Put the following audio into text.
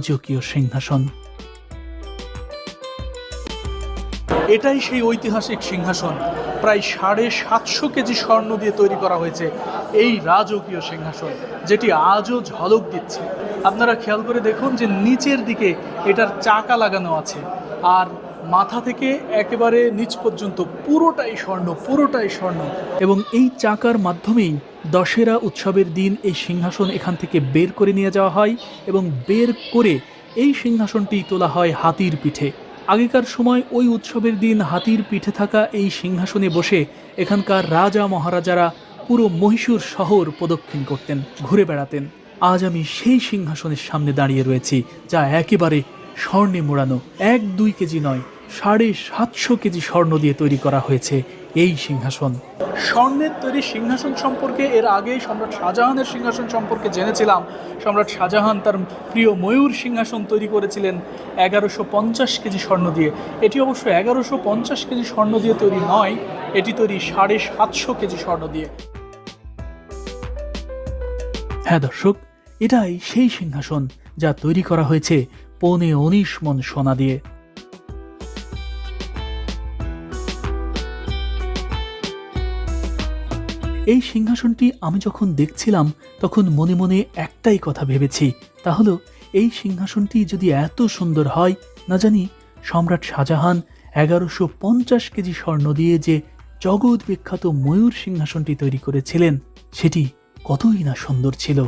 রাজকীয় সিংহাসন। এটাই সেই ঐতিহাসিক সিংহাসন। প্রায় সাড়ে সাতশো কেজি স্বর্ণ দিয়ে তৈরি করা হয়েছে এই রাজকীয় সিংহাসন, যেটি আজও ঝলক দিচ্ছে। আপনারা খেয়াল করে দেখুন যে নিচের দিকে এটার চাকা লাগানো আছে। আর মাথা থেকে একেবারে নিচ পর্যন্ত পুরোটাই স্বর্ণ পুরোটাই স্বর্ণ। এবং এই চাকার মাধ্যমেই দশেরা উৎসবের দিন এই সিংহাসন এখান থেকে বের করে নিয়ে যাওয়া হয় এবং বের করে এই সিংহাসনটি তোলা হয় হাতির পিঠে। আগেকার সময় ওই উৎসবের দিন হাতির পিঠে থাকা এই সিংহাসনে বসে এখানকার রাজা মহারাজারা পুরো মহীশূর শহর প্রদক্ষিণ করতেন, ঘুরে বেড়াতেন। আজ আমি সেই সিংহাসনের সামনে দাঁড়িয়ে রয়েছি, যা একেবারে স্বর্ণে মোড়ানো এক দুই কেজি নয়, সাড়ে সাতশো কেজি স্বর্ণ দিয়ে তৈরি করা হয়েছে এই সিংহাসন। স্বর্ণের তৈরি সিংহাসন সম্পর্কে এর আগে সম্রাট শাহজাহানের সিংহাসন সম্পর্কে জেনেছিলাম। সম্রাট শাহজাহান তার প্রিয় ময়ূর সিংহাসন তৈরি করেছিলেন এগারোশো পঞ্চাশ কেজি স্বর্ণ দিয়ে। এটি অবশ্য এগারোশো পঞ্চাশ কেজি স্বর্ণ দিয়ে তৈরি নয়, এটি তৈরি সাড়ে সাতশো কেজি স্বর্ণ দিয়ে। হ্যাঁ দর্শক এটাই সেই সিংহাসন যা তৈরি করা হয়েছে পৌনে উনিশ মন সোনা দিয়ে। এই সিংহাসনটি আমি যখন দেখছিলাম, তখন মনে মনে একটাই কথা ভেবেছি, তা হলো, এই সিংহাসনটি যদি এত সুন্দর হয়, না জানি, সম্রাট শাহজাহান এগারোশো পঞ্চাশ কেজি স্বর্ণ দিয়ে যে জগৎ বিখ্যাত ময়ূর সিংহাসনটি তৈরি করেছিলেন, সেটি কতই না সুন্দর ছিল।